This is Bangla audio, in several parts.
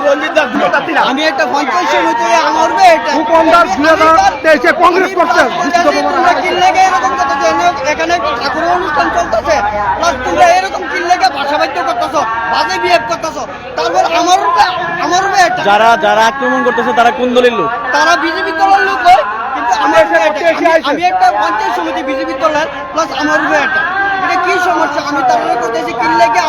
আমি একটা পঞ্চায়েত সমিতি আমরবে এটা হাজার কংগ্রেস করছে। এখানে ঠাকুরের অনুষ্ঠান চলতেছে প্লাস তোমরা এরকম কিনলেগে ভাষাবাদ্য করতেছো বাজে বিহেভ করতেছো তারপর আমার উপরে আমার এটা। যারা যারা আক্রমণ করতেছে তারা কোন দলের লোক? তারা বিজেপি দলের লোক হয় কিন্তু আমি- একটা পঞ্চায়েত সমিতি বিজেপি দলের প্লাস আমার উপরে এটা। এটা কি সমস্যা? আমি তারপরে করতেছি কিনলেগে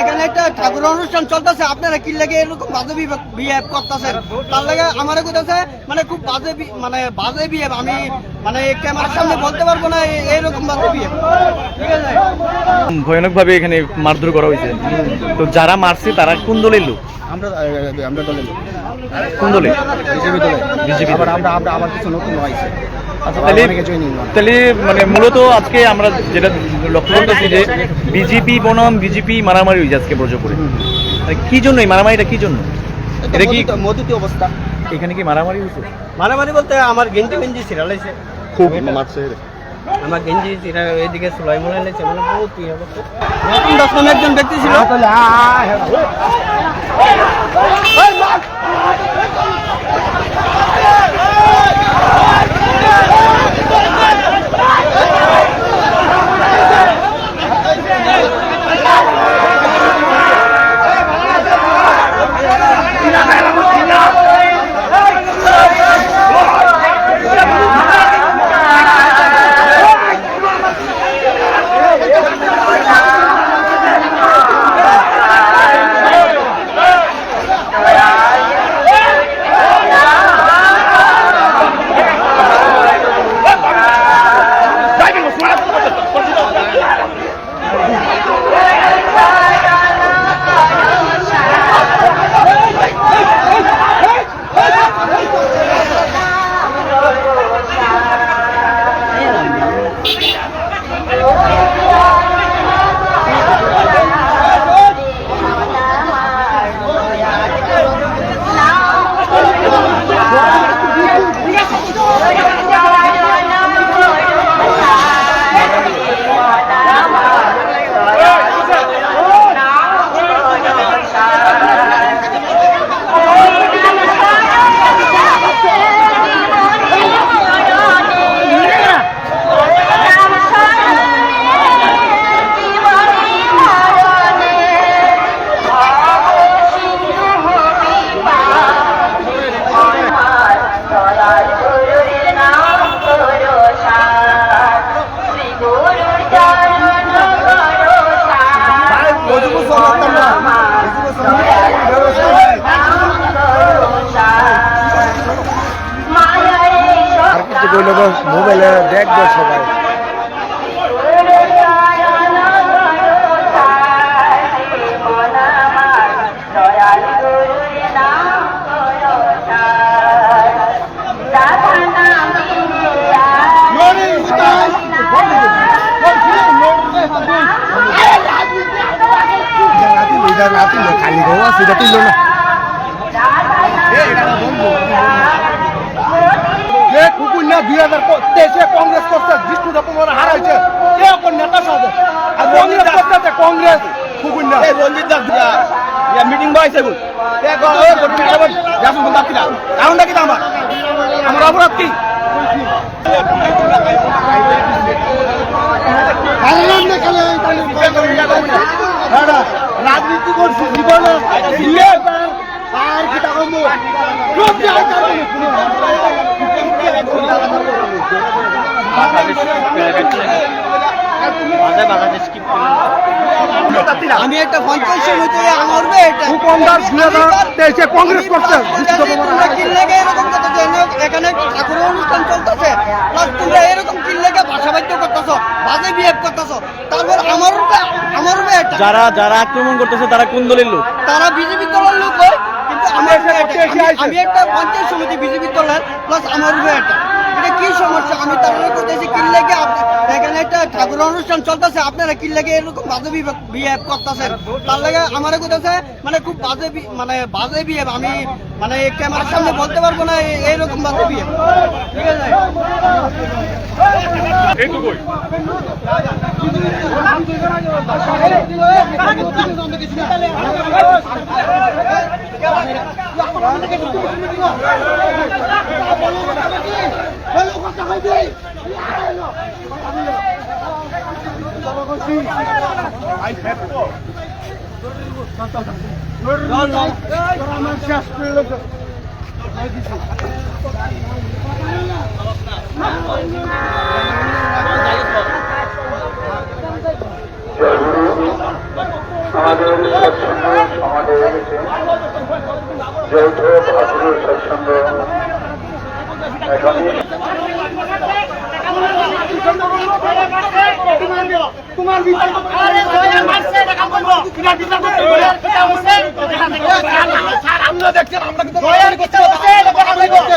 এখানে একটা ঠাকুরের অনুষ্ঠান চলতেছে আপনারা কিনলেগে এরকম বাজে বিহেভ করতেছেন। তার লাগে আমার কোথাছে মানে খুব বাজে মানে বাজে বিহেভ আমি মানে ক্যামেরার সামনে বলতে পারব না এরকম বাজে বিহেভ ঠিক আছে? ভয়ানক ভাবে এখানে মারধর করা হয়েছে। তো যারা মারছে তারা কোন দলের লোক? আমরা আহ, আমরা দলের লোক। কোন দলে বিজেপি দলে বিজেপি আবার আমরা আমরা আবার কিছু নতুন হয়েছে। তাহলে তাহলে মানে মূলত আজকে আমরা যেটা লক্ষ্য করতেছি যে বিজেপি বনাম বিজেপি মারামারি হয়েছে আজকে ব্রজপুরে কি জন্য এই মারামারিটা কি জন্য? এটা কি মধুতি অবস্থা। এখানে কি মারামারি হয়েছে? মারামারি বলতে আমার গেঞ্জি গেঞ্জি ছিড়ালাইছে খুব মারছে। আমার গেঞ্জি চিরা এদিকে সুলাই লাগছে। মানে বহুত ইয়ে করছে। নতুন দশ নামে একজন ব্যক্তি ছিল। আর কইলো মোবাইলে দেখব সবাই। এটা না তুললো খালি গো সেটা তুললো না। ফুকুন্ডা দুই হাজার তেইশে কংগ্রেস করছে জিষ্ণু দেবকুমার হারাইছে। কে এখন নেতা সাথে আর কংগ্রেস করতেছে কংগ্রেস? ফুকুন্ডা রঞ্জিত দাস মিটিং বয়সে কারণটা কি আমার? আমার অপরাধ কি? রাজনীতি করছি জীবনে। আর কি টাকা আমি একটা আমরবে এটা কংগ্রেস করছে এখানে ঠাকুরের অনুষ্ঠান চলতেছে প্লাস তোমরা এরকম কিনলেগে ভাষাবাদ্য করতেছো বাজে বিহেভ করতেছো তারপর আমার আমার যারা যারা আক্রমণ করতেছে তারা কোন দলের লোক? তারা বিজেপি দলের লোক হয় কিন্তু আমি- আমি একটা পঞ্চায়েত সমিতি বিজেপি দলের প্লাস আমার উপরে এটা। এটা কি সমস্যা? আমি তার করতেছি কিনলেগে এখানে একটা ঠাকুরের অনুষ্ঠান চলতেছে, আপনারা কিনলেগে এরকম বাজে বিহেভ করতেছেন? তার লাগে আমার কোথাছে মানে খুব বাজে মানে বাজে বিহেভ আমি মানে ক্যামেরার সামনে বলতে পারব না এইরকম বাজে বিহেভ ঠিক আছে? এইটুকুই আমার শেষ করে দিছি আমাদের সৎসঙ্গ সমাজে রয়েছে যৌথ ভাতৃ সৎসঙ্গ তোমার বিচার আমরা দেখছেন আমরা কিন্তু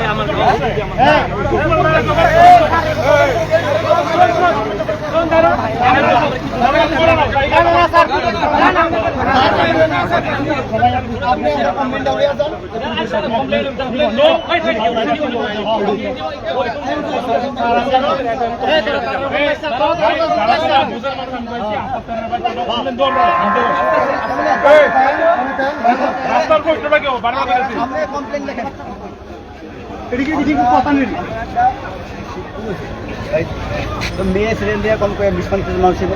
মারছে তো মেয়ে ছেলে দিয়ে কম করে বিশ পঞ্চাশ মানুষ ছিল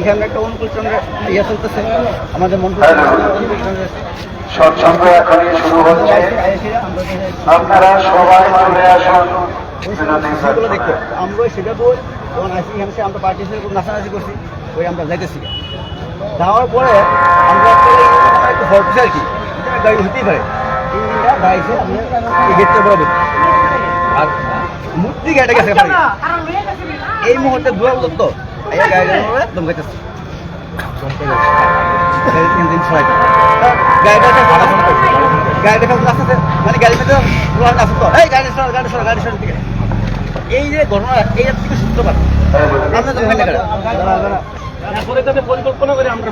এখানে একটা অনুকূল চন্দ্রের ইয়ে চলতেছে। আমাদের মন্ত্র সৎসঙ্গ এখনই শুরু হচ্ছে। আপনারা সবাই চলে আসুন। বিনোদী সেগুলো দেখতে আমরা সেটা বই যখন আসি এখানে আমরা পার্টি হিসেবে নাচানাচি করছি ওই আমরা যাইতেছি। যাওয়ার পরে আমরা একটা আর কি। গাড়ি হতেই পারে। গাড়িছে আমরা এই গেটটা বরাবর আর মূর্তি গাড়িটা গেছে এই মুহূর্তে দূরে বলতো। তো এই গাড়িটা গাইতেছে গাড়িটা কেমন আসতেছে মানে এই যে ঘটনা এই সূত্রপাত। গেল পরিকল্পনা করে আমরা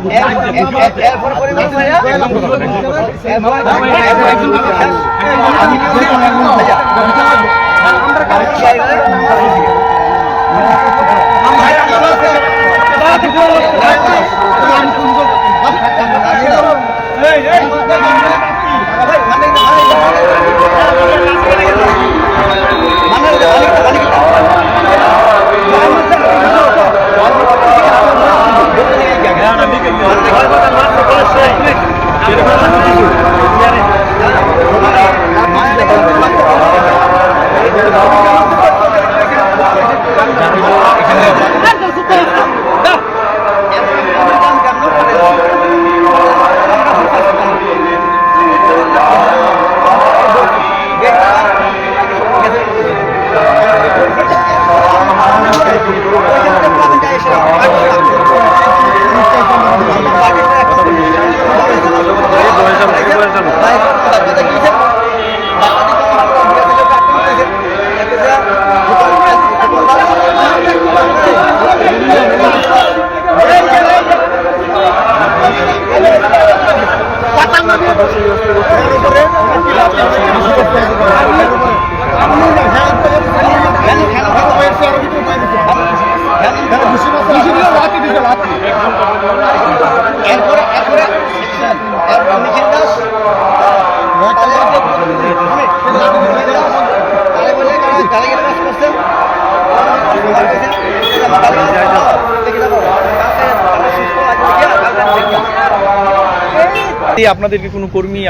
আপনাদের কি কোনো কর্মী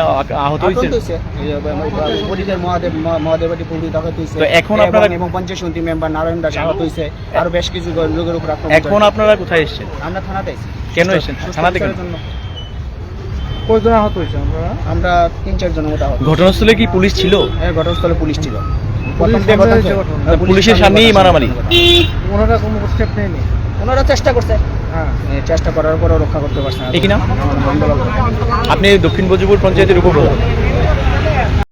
আহত হয়েছে। এখন আপনারা- এবং- পঞ্চায়েত সমিতি মেম্বার নারায়ণ দাস আহত হয়েছে। আরও বেশ কিছু লোকের উপর এখন আপনারা কোথায় এসেছেন? আমরা থানাতে এসেছি কেন এসেছেন? থানাতে কেন? কয়জন আহত হয়েছে আমরা আমরা তিন চার জনের মতো আহত ঘটনাস্থলে কি পুলিশ ছিল? এই ঘটনাস্থলে পুলিশ ছিল। পুলিশ পুলিশের সামনেই মারামারি। ওনারা কোনো স্টেপ নেয়নি। ওনারা চেষ্টা করছে। হ্যাঁ। চেষ্টা করার পরও রক্ষা করতে পারছে না। আপনি দক্ষিণ বজিপুর পঞ্চায়েতের উপপ্রধান।